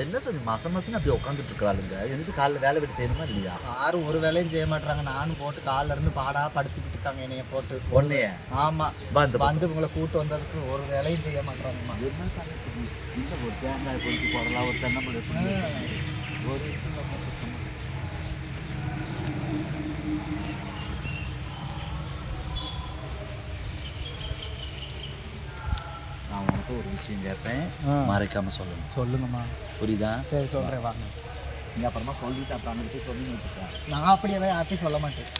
என்ன சொல்லி மாசம் மாசம் அப்படி உட்காந்துட்டு இருக்கிறாளுங்க? எந்திரிச்சு காலைல வேலை வெட்டி செய்யணுமா இல்லையா? யாரும் ஒரு வேலையும் செய்ய மாட்டாங்க நானும் போட்டு காலைல இருந்து பாடா படுத்துக்கிட்டு இருக்காங்க என்னைய போட்டு. ஒன்னைய ஆமா. வந்து வந்து உங்களை கூட்டு வந்ததுக்கு ஒரு வேலையும் செய்ய மாட்டாங்கம்மா என்ன காலத்துக்கு இந்த ஒரு தேங்காய் பொறுத்து போடலாம் ஒரு தென்னம்பழம் ஒரு மட்டும் ஒரு விஷயம் கேட்பேன். ஆ. மறைக்காம சொல்லணும் சொல்லுங்கம்மா. புரியுதா? சரி சொல்றேன் வாங்க. நீ அப்புறமா சொல்லிட்டு அப்புறம் அங்கிட்டு சொல்லி வச்சுக்கலாம் நான் அப்படியெல்லாம் யார்ட்டையும் சொல்ல மாட்டேன்.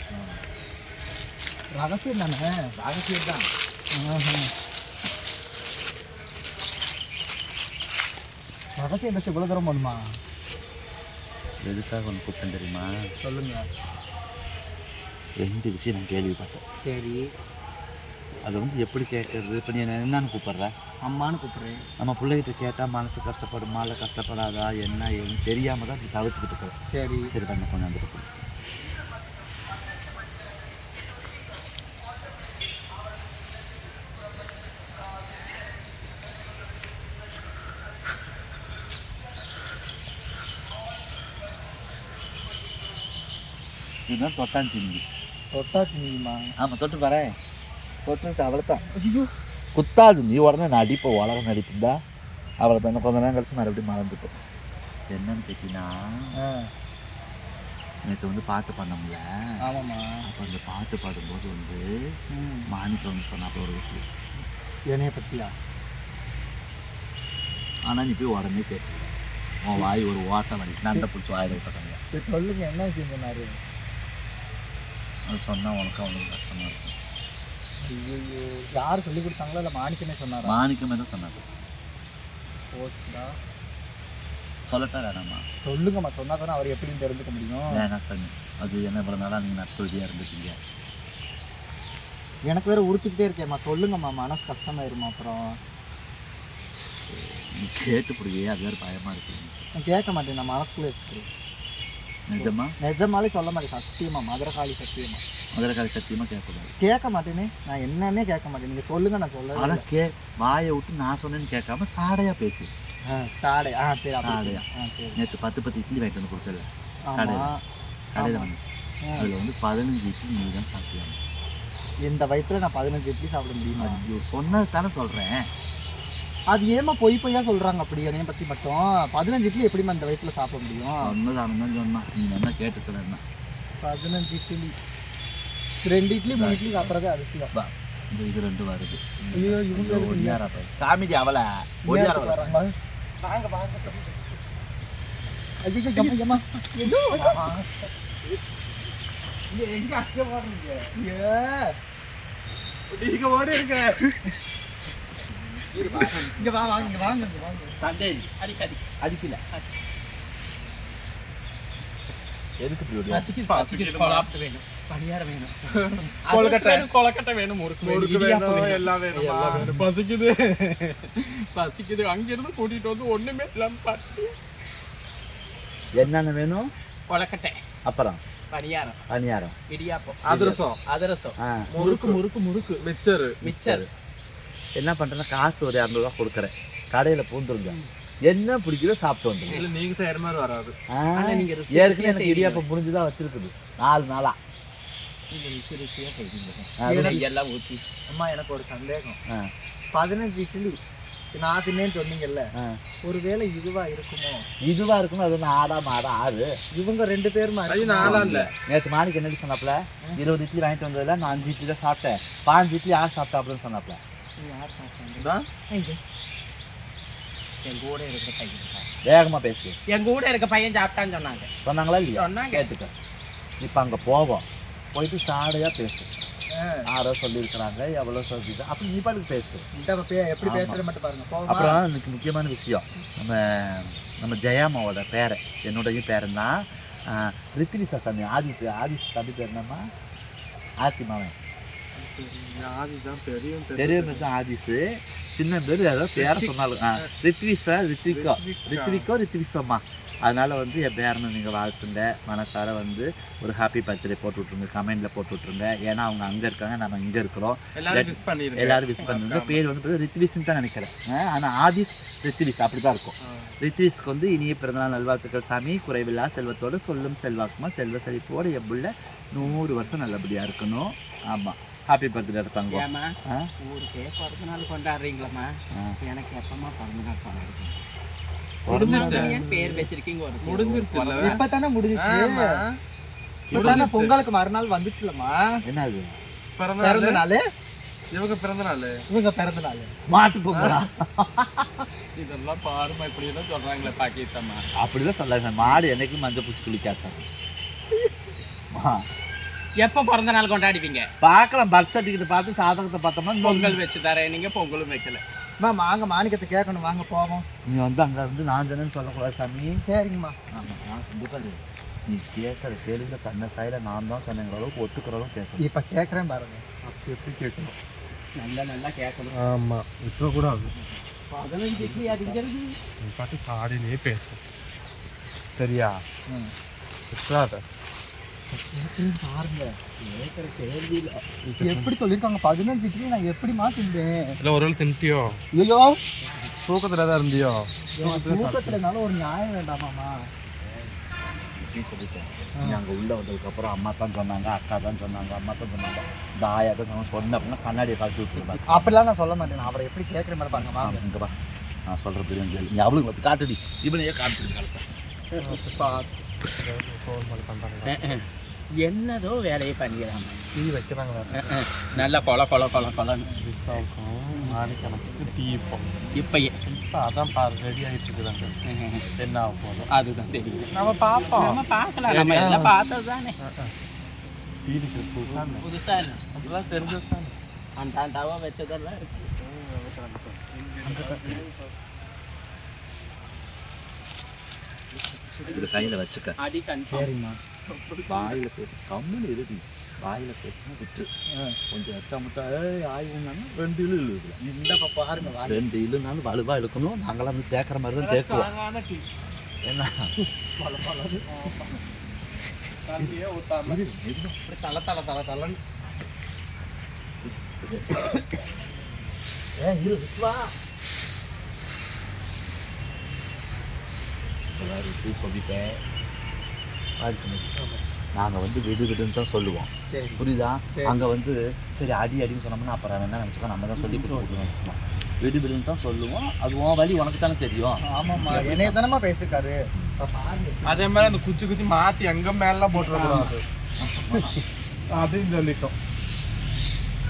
ரகசியம் தானே? ரகசியம் தான். ரகசியம் வச்சு இவ்வளோ தூரம் போகணுமா? எதுக்காக ஒன்று கூப்பிட்டேன் தெரியுமா? சொல்லுங்க. ரெண்டு விஷயம் நான் கேள்விப்பட்டேன். சரி. அது வந்து எப்படி கேட்கறது? இப்போ நீ என்ன என்னன்னு கூப்பிட்ற? அம்மான்னு கூப்பிடுறேன். நம்ம பிள்ளைகிட்ட கேட்டால் மனசு கஷ்டப்படுமா இல்லை கஷ்டப்படாதா? என்ன ஏதுன்னு தெரியாம தான் இப்படி தவிச்சுக்கிட்டு இருக்கிறேன் சரி. சரி பண்ண கொண்டாந்துட்டு போ. இதுதான் தொட்டாஞ்சிங்கி தொட்டாச்சு நீங்கம்மா ஆமாம் தொட்டு வரேன் தொட்டு அவ்வளோதான் ஐயோ குத்தாது நீ உடனே நடிப்ப உலகம் நடிப்புந்தா அவளை தான் கொஞ்ச நேரம் கழிச்சு மறுபடியும் மறந்துட்டோம் என்னன்னு கேட்டீங்கன்னா ஆ நேற்று வந்து பாட்டு பண்ணோம்ல ஆமாம்மா அப்போ அந்த பாட்டு பாடும்போது வந்து மாணிக்கம் வந்து சொன்னாப்ப ஒரு விஷயம் என்னைய பற்றியா ஆனால் நீ போய் உடனே கேட்டு உன் வாய் ஒரு ஓட்டம் வலி நண்டை பிடிச்சி வாயில் விட்டுட்டாங்க சரி சொல்லுங்க என்ன விஷயம் சொன்னாரு அது சொன்னால் உனக்கு அவனுக்கு கஷ்டமாக இருக்கும் ஐயோ யார் சொல்லி கொடுத்தாங்களோ இல்லை மாணிக்கனே சொன்னாரா? மாணிக்கமே தான் சொன்னாங்க போச்சுடா. சொல்லட்டா வேணாமா சொல்லுங்கம்மா. சொன்னா தானே அவர் எப்படின்னு தெரிஞ்சுக்க முடியும். வேணாம் சாமி. அது என்ன இவ்வளோ நாளாக நீங்கள் நட்புறுதியாக இருந்துட்டீங்க? எனக்கு வேற உறுத்திக்கிட்டே இருக்கேம்மா. சொல்லுங்கம்மா. மனசு கஷ்டமாயிருமா அப்புறம்? நீ கேட்டு பிடிக்கவே அது வேறு பயமாக இருக்கு. நான் கேட்க மாட்டேன். நான் மனசுக்குள்ளே வச்சுக்கிறேன். நிஜமா? நிஜமாலே சொல்ல மாட்டேன் சத்தியமா மதுரகாளி சத்தியமா. மதுரை காலி சத்தியமாக கேட்கக்கூடாது. கேட்க மாட்டேனே நான் என்னன்னே கேட்க மாட்டேன் நீங்க சொல்லுங்க நான் சொல்ல ஆனால் கே வாயை விட்டு நான் சொன்னேன்னு கேட்காம சாடையாக பேசு. சாடை. ஆ சரி சாடையா. சரி. ஆ சரி. நேற்று பத்து பத்து இட்லி வாங்கிட்டு வந்து கொடுத்தல கடையில். வந்து. அதில் வந்து பதினஞ்சு இட்லி நீ தான் சாப்பிடுவாங்க இந்த வயத்துல நான் பதினஞ்சு இட்லி சாப்பிட முடியுமா? ஐயோ சொன்னது தானே சொல்கிறேன் அது ஏமா பொய் பொய்யா சொல்றாங்க அப்படி? என்னைய பத்தி மட்டும். பதினஞ்சு இட்லி எப்படிம்மா இந்த வயிற்றுல சாப்பிட முடியும்? அவன் தான் சொன்னான் நீ என்ன கேட்டுக்கலன்னா பதினஞ்சு இட்லி. ரெண்டு இட்லி மூணு இட்லி சாப்பிட்றது வா இந்த இது ரெண்டு வருது. ஐயோ இவங்க? ஒடியாரா காமிடி அவளை. ஒடியாரா வர்றாங்க. வாங்க வாங்க. ஐயோ எம்மா ஐயோ. எங்க அங்கே போடுறீங்க ஏ. நீங்க ஓடி இருக்க இங்க வா வாங்க இங்க வாங்க இங்க வாங்க. தண்டேரி அடிக்கடி அடிக்கல. எதுக்கு இப்படி பசிக்குது பசிக்குது. கொலாப்ட் வேணும் பணியாரம் வேணும். கொழுக்கட்டை. வேணும் கொலக்கட்டை வேணும் முறுக்கு இடியாப்பம் வேணும் எல்லாம் வேணுமா? எல்லாம் வேணும். பசிக்குது. பசிக்குது. அங்கிருந்து கூட்டிட்டு வந்து ஒண்ணுமே இல்லாம பாட்டு என்னென்ன வேணும்? கொலக்கட்டை அப்புறம்? பணியாரம். பணியாரம். இடியாப்பம். அதிரசம். அதிரசம். முறுக்கு முறுக்கு முறுக்கு. மிச்சர். மிச்சர். என்ன பண்ணுறேன்னா காசு ஒரு இரநூறுவா கொடுக்குறேன். கடையில் பூந்துருங்க. என்ன பிடிக்குதோ சாப்பிட்டு வந்துருங்க. இல்ல நீங்க செய்யற மாதிரி வராது. ஏற்கனவே எனக்கு. இடியாப்பம் புரிஞ்சுதான் வச்சிருக்குது. நாலு நாளா. நீங்க ருசி ருசியா செய்வீங்க. ஆ, எனக்கு- எல்லாம் ஊத்தி. அம்மா எனக்கு ஒரு சந்தேகம். பதினஞ்சு இட்லி. தின்னேன்னு சொன்னீங்கல்ல. ஒருவேளை இதுவா இருக்குமோ? இதுவா இருக்கணும் அது ஒன்று ஆடா மாடா ஆறு இவங்க ரெண்டு பேருமா? நாளா இல்ல. நேற்று மாணிக்கு என்ன சொன்னாப்ல இருபது இட்லி வாங்கிட்டு வந்ததுல நான் அஞ்சு இட்லி தான் சாப்பிட்டேன். பாஞ்சு இட்லி யார் சாப்பிட்டா அப்படின்னு சொன்னாப்ல என் கூட இருக்கிற பையன். வேகமா பேசு. என் கூட இருக்க பையன் சாப்பிட்டான்னு சொன்னாங்க. சொன்னாங்களா இல்லையா? சொன்னாங்க. கேட்டுக்க. இப்போ அங்கே போவோம். போயிட்டு சாடையாக பேசு. யாரோ சொல்லியிருக்கிறாங்க எவ்வளோ சொல்லிட்டு அப்படி நீ பாட்டுக்கு பேசு. இந்த எப்படி. பேசுற மட்டும் பாருங்க. போமா. அப்புறம் எனக்கு முக்கியமான விஷயம். நம்ம நம்ம ஜெயாமாவோட பேரை என்னுடைய பேரன் தான் ரித்திவிசா தம்பி ஆதி ஆதி தம்பி பேர் என்னம்மா? ஆத்தி மாவன் பெரிய பெரிய பேர் தான் சின்ன பேர் ஏதோ பேரை சொன்னாலும் ஆ, ரித்விஸா ரித்விகா. ரித்விகோ. ரித்விசம்மா. அதனால வந்து என் பேரனை நீங்கள் வாழ்த்துங்க. மனசார வந்து ஒரு ஹாப்பி பர்த்டே போட்டு விட்ருங்க கமெண்ட்ல போட்டு விட்ருங்க ஏன்னா அவங்க அங்கே இருக்காங்க நம்ம இங்கே இருக்கிறோம். எல்லாரும் மிஸ் பண்ணிருங்க. பேர் வந்து ரித்விஸ்ன்னு தான் நினைக்கிறேன். அஹ் ஆனா ஆதிஸ் ரித்விஸ் அப்படி தான் இருக்கும் ரித்விஸ்க்கு வந்து இனிய பிறந்தநாள் நல்வாழ்த்துக்கள் சாமி. குறைவில்லா செல்வத்தோடு சொல்லும் செல்வாக்குமா செல்வ செழிப்போடு எப்புள்ள நூறு வருஷம் நல்லபடியா இருக்கணும். ஆமா. ஹாப்பி பர்த்டே தங்கம். ஏமா? ஊருக்கே பிறந்த நாள் கொண்டாடுறீங்களம்மா. எனக்கு எப்பமா பிறந்த நாள் கொண்டாடுறீங்க? முடிஞ்சிருச்சு. பேர் வச்சிருக்கீங்க ஒரு முடிஞ்சிச்சு. இப்பதானே பொங்கலுக்கு மறுநாள் வந்துச்சுலம்மா. என்னது? பிறந்த பிறந்த நாள்? இவங்க பிறந்த நாள்? இவங்க பிறந்த நாள். மாட்டு பொங்கலா? இதெல்லாம் பாருமா இப்படி எல்லாம் சொல்றாங்களே பாக்கித்தம்மா அப்படிதான் சொல்லாங்க மாடு என்னைக்கும் மஞ்சள் பூச்சி குளிக்காது எப்ப பிறந்த நாள் கொண்டாடுவீங்க பார்க்கலாம் பர்த் சர்டிஃபிகேட் பார்த்து சாதகத்தை பார்த்தோம்னா பொங்கல் வச்சு தரேன். நீங்க பொங்கலும் வைக்கல. அம்மா வாங்க மாணிக்கத்தை கேட்கணும் வாங்க போவோம். நீ வந்து அங்க வந்து நான் தானேன்னு சொல்லக்கூடாது சாமி. சரிங்கம்மா. ஆமா நான் கண்டிப்பா இல்லை. நீ கேட்குற கேள்வியில் தன்னை சாயில நான் தான் சொன்னேங்கிற அளவுக்கு ஒத்துக்கிற அளவுக்கு கேட்கணும். இப்ப கேக்குறேன் பாருங்க. அப்படி எப்படி கேட்கணும்? நல்லா நல்லா கேட்கணும். ஆமா இப்போ கூட அது. பதினஞ்சு இட்லி அதிகிறது நீ பாட்டு சாடினே பேசு. சரியா? விட்டுறாத கேள்வியில எப்படி சொல்லிருக்காங்க பதினஞ்சு இட்லி நான் எப்படி மாத்திருந்தேன்? இல்லை ஒரு வேளை தின்ட்டியோ? ஐயோ! தூக்கத்தில் தான் இருந்தியோ? தூக்கத்துலனால ஒரு நியாயம் வேண்டாமாமா அப்படின்னு சொல்லிட்டேன். அங்கே உள்ளே வந்ததுக்கப்புறம் அம்மா தான் சொன்னாங்க அக்கா தான் சொன்னாங்க அம்மா தான் சொன்னாங்க. ஆயா தான் சொன்னாங்க. சொன்ன அப்படின்னா கண்ணாடியை காட்டி விட்டுருப்பாங்க அப்படிலாம் நான் சொல்ல மாட்டேன். நான் அவரை எப்படி கேட்குற மாதிரி பாருங்க வாங்க இங்கே பா நான் சொல்கிற பிரியாணி கேள்வி நீ அவளுக்கு வந்து காட்டுடி. இவனையே காமிச்சிட்டு என்னதோ வேலையை பண்ணிக்கிறாங்க. டீ வைக்கிறாங்க நல்லா கொல கொல கொல கொலன்னு மாணிக்கணக்கு டீ இப்போ. இப்பயே இப்போ அதான் பாரு ரெடி ஆகிட்டு இருக்குதாங்க. என்ன ஆக போதும் அதுதான் தெரியும் நம்ம பார்ப்போம். நம்ம பார்க்கலாம். நம்ம எல்லாம் பார்த்தது தானே வீட்டுக்கு புதுசாக புதுசா இல்லை அதெல்லாம் தெரிஞ்சது தானே அந்த தவா வச்சதெல்லாம் இருக்கு. இது கையில் வச்சுக்க அடி சரிம்மா. வாயில் பேச. கம்முன்னு இறுதி வாயில் பேசினா விட்டு. கொஞ்சம் வச்சா மட்டும் ஏய் ஆயுன்னாலும் ரெண்டு இழு இழுதுல இந்த பாருங்க ரெண்டு இழுனாலும் வலுவாக இழுக்கணும். நாங்களாம் தேக்கிற மாதிரி தான் தேக்குவோம். என்ன? இப்படி தலை தலை தலை தலைன்னு. ஏ இரு விஸ்வா எல்லாரும் சொல்லிட்டேன் நாங்கள் வந்து விடு விடுன்னு தான் சொல்லுவோம். சரி. புரியுதா. அங்கே வந்து சரி அடி அடின்னு சொன்னோம்னா அப்புறம் என்ன நினச்சிக்கோ நம்ம தான் சொல்லி கொடுத்து நினச்சிக்கோம் விடு விடுன்னு தான் சொல்லுவோம். அது உன் வழி உனக்கு தானே தெரியும். ஆமாம்மா. என்னைய தானம்மா பேசிருக்காரு அதே மாதிரி அந்த குச்சி குச்சி மாத்தி எங்க மேலாம் போட்டுறக்கூடாது. அதையும் சொல்லிட்டோம்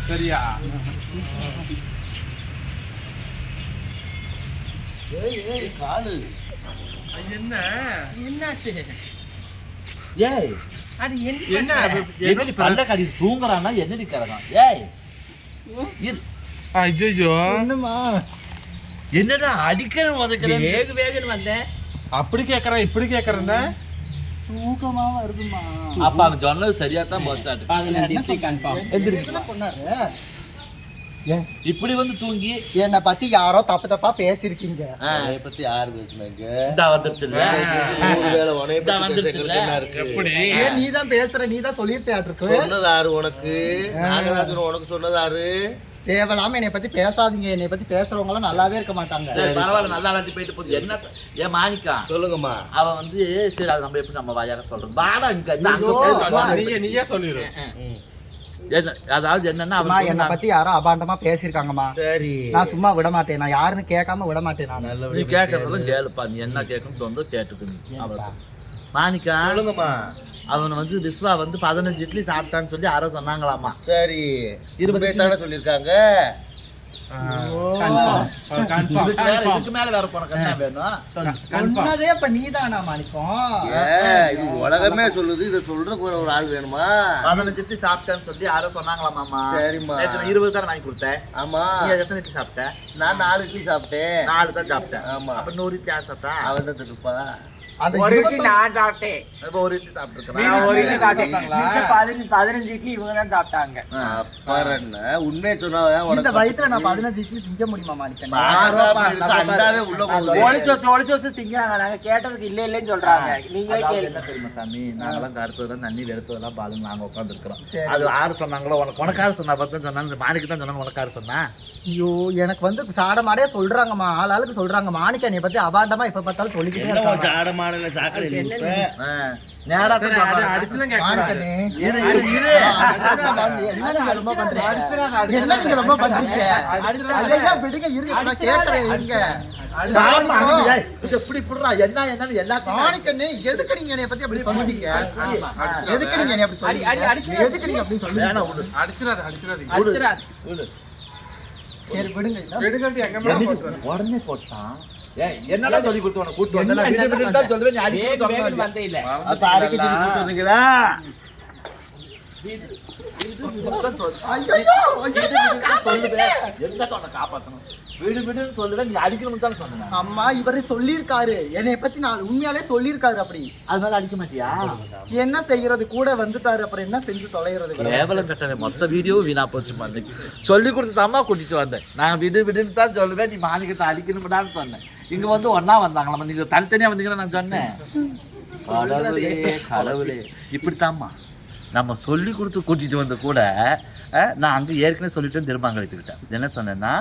சரியா? ஏய் ஏய் காலு. என்ன? என்னாச்சு? ஏய். அது என்ன? என்னடி பல்ல கடி தூங்குறான்னா என்னடி கரகம்? ஏய். இரு. ஐயோ என்னம்மா? என்னடா அடிக்கிறேன் உதைக்கிறேன் வேகு வேகுன்னு வந்தேன் அப்படி கேக்குறேன் இப்படி கேக்குறேன்னா தூக்கமா வருதுமா அப்ப அவன் சொன்னது சரியா தான் போச்சாட்டு சொன்னாரு? இப்படி வந்து தூங்கி என்னை பத்தி யாரோ தப்பு தப்பா பேசிருக்கீங்க உன்னைய பத்தி யார் பேசுனாங்க? இந்த என்ன நீ தான் பேசுற நீ தான் சொல்லியிருப்பியாட்டு சொன்னது யாரு உனக்கு. சொன்னோம், உனக்கு சொன்னது யாரு தேவையில்லாம என்னை பத்தி பேசாதீங்க. என்னை பத்தி பேசுறவங்க எல்லாம் நல்லாவே இருக்க மாட்டாங்க. பரவாயில்ல. நல்லா விளாண்டு போயிட்டு போகுது. என்ன ஏன் மாணிக்கா? சொல்லுங்கம்மா. அவன் வந்து சரி அது நம்ம எப்படி நம்ம வாயாக சொல்றோம் வாடா இங்க. நீயே சொல்லிடு என்ன அதாவது என்னன்னா என்னை பத்தி யாரோ அபாண்டமா பேசியிருக்காங்கம்மா. சரி. நான் சும்மா விட மாட்டேன். நான் யாருன்னு கேட்காம விட மாட்டேன் நான். நீ கேட்கறதும் கேளுப்பா. நீ என்ன கேட்கணும் தோணுதோ கேட்டுக்கணும் அவன் மாணிக்கா சொல்லுங்கம்மா. அவன் வந்து விஸ்வா வந்து பதினஞ்சு இட்லி சாப்பிட்டான்னு சொல்லி யாரோ சொன்னாங்களாமா சரி. இருபது சொல்லியிருக்காங்க? உலகமே சொல்லுது. இதை சொல்றதுக்கு ஒரு ஆள் வேணுமா? பதினஞ்சு இட்லி சாப்பிட்டேன்னு சொல்லி யாரோ சொன்னாங்களாமாமா சரிம்மா. நேத்து நான் இருபது தானே வாங்கி கொடுத்தேன். ஆமா. நீ எத்தனை இட்லி சாப்பிட்ட? நான் நாலு இட்லி சாப்பிட்டேன். நாலு தான் சாப்பிட்டேன். ஆமா. அப்ப நூறு இட்லி யார் சாப்பிட்டா? அவன் தான் அந்த ஒரு இட்லி இருபத்தொன்னு- நான் சாப்பிட்டேன். இப்ப ஒரு இட்லி சாப்பிட்டுருக்கேன் நான் ஒரு இட்லி சாப்பிட்டேன். மிச்சம் பதினஞ்சு பதினஞ்சு இட்லி இவங்க தான் சாப்பிட்டாங்க. அப்புறம் என்ன உண்மையை சொன்னா இந்த உனக்கு வயித்துல நான் பதினஞ்சு இட்லி திங்க முடியுமா உள்ள திங்கிறாங்க. நாங்க கேட்டதுக்கு இல்ல இல்லைன்னு சொல்றாங்க. நீங்களே என்ன தெரியுமா சாமி? நாங்கெல்லாம் கருத்ததெல்லாம் தண்ணி வெறுத்ததெல்லாம் பாலுங்க நாங்க உட்காந்துருக்கிறோம். அது யாரு சொன்னாங்களோ உனக்கு உனக்காரு சொன்னா பார்த்து சொன்னா இந்த மாணிக்கு தான் சொன்னாங்க உனக்காரு சொன்னா? ஐயோ எனக்கு வந்து சாடமாடே சொல்றாங்கம்மா. ஆள் ஆளுக்கு சொல்றாங்க. மாணிக்கண்ணிய பத்தி அபாண்டமா எப்ப பார்த்தாலும் சொல்லிக்கிட்டே ஆட மாடல சாக்கடை போட்டுரு. உடனே போட்டான். என்னடா சொல்லி கொடுத்து உனக்கு கூட்டு வந்தா? என்ன- விடு, என்ன விடுன்னு தான் சொல்லுவேன், நீ சொல்லாத. வந்தே இல்ல. அப்ப அடிக்க சொல்லி சொன்னேன். அம்மா இவரு சொல்லியிருக்காரு. என்னைய பத்தி நான் உண்மையாலே சொல்லியிருக்காரு அப்படி. அதனால அடிக்க மாட்டியா? என்ன செய்யறது? கூட வந்துட்டாரு அப்புறம் என்ன செஞ்சு தொலைகிறது கேவலம் கட்டணம் மொத்த வீடியோ வீணா போச்சு மாதிரி சொல்லி கொடுத்து அம்மா கூட்டிட்டு வந்தேன். நான் விடு விடுன்னு தான் சொல்லுவேன். நீ மாணிக்கத்தை அடிக்கணும்டான்னு சொன்னேன். இங்க வந்து ஒண்ணா வந்தாங்களா நீங்க தனித்தனியா வந்தீங்கன்னா நான் சொன்னேன். கடவுளே கடவுளே. இப்படித்தாம்மா. நம்ம சொல்லி கொடுத்து கூட்டிட்டு வந்த கூட நான் அங்கே ஏற்கனவே சொல்லிட்டேன் திரும்ப அங்கே எடுத்துக்கிட்டேன். என்ன சொன்னேன்னா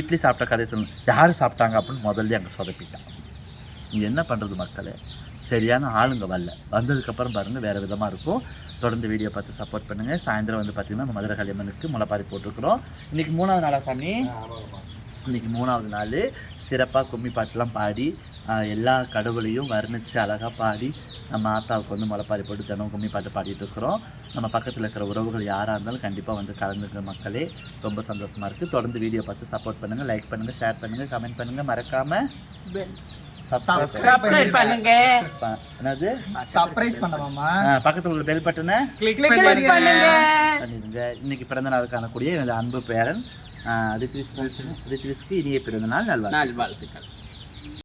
இட்லி சாப்பிட்ட கதை சொன்னேன் யார் சாப்பிட்டாங்க அப்படின்னு முதல்ல அங்கே சொதப்பிட்டான். நீ என்ன பண்ணுறது மக்களே? சரியான ஆளுங்க வரல. வந்ததுக்கப்புறம் பாருங்கள் வேறு விதமாக இருக்கும். தொடர்ந்து வீடியோ பார்த்து சப்போர்ட் பண்ணுங்கள் சாயந்தரம் வந்து பார்த்திங்கன்னா நம்ம மதுரை கல்யாணனுக்கு முளைப்பாரி போட்டிருக்கிறோம். இன்றைக்கி மூணாவது நாளா சாமி? இன்னைக்கு மூணாவது நாள். சிறப்பாக கும்மி பாட்டுலாம் பாடி எல்லா கடவுளையும் வர்ணித்து அழகாக பாடி நம்ம ஆத்தாவுக்கு வந்து முளைப்பாரி போட்டு தினம் கும்மி பாட்டு பாடிட்டு இருக்கிறோம். நம்ம பக்கத்தில் இருக்கிற உறவுகள் யாராக இருந்தாலும் கண்டிப்பாக வந்து கலந்துக்கிற மக்களே. ரொம்ப சந்தோஷமாக இருக்குது தொடர்ந்து வீடியோ பார்த்து சப்போர்ட் பண்ணுங்கள் லைக் பண்ணுங்கள் ஷேர் பண்ணுங்கள் கமெண்ட் பண்ணுங்கள் மறக்காமல் பண்ணுங்க. என்னது? சர்ப்ரைஸ் பண்ணவாமா பக்கத்துல உள்ள பெல் பட்டனை கிளிக் பண்ணுங்க. பண்ணிடுங்க இன்னைக்கு பிறந்த நாள் காணக்கூடிய எனது அன்பு பேரன் ரித்விஸ் ரித்விஸ்க்கு இனிய பிறந்த நாள் நல்வாழ்த்துக்கள்.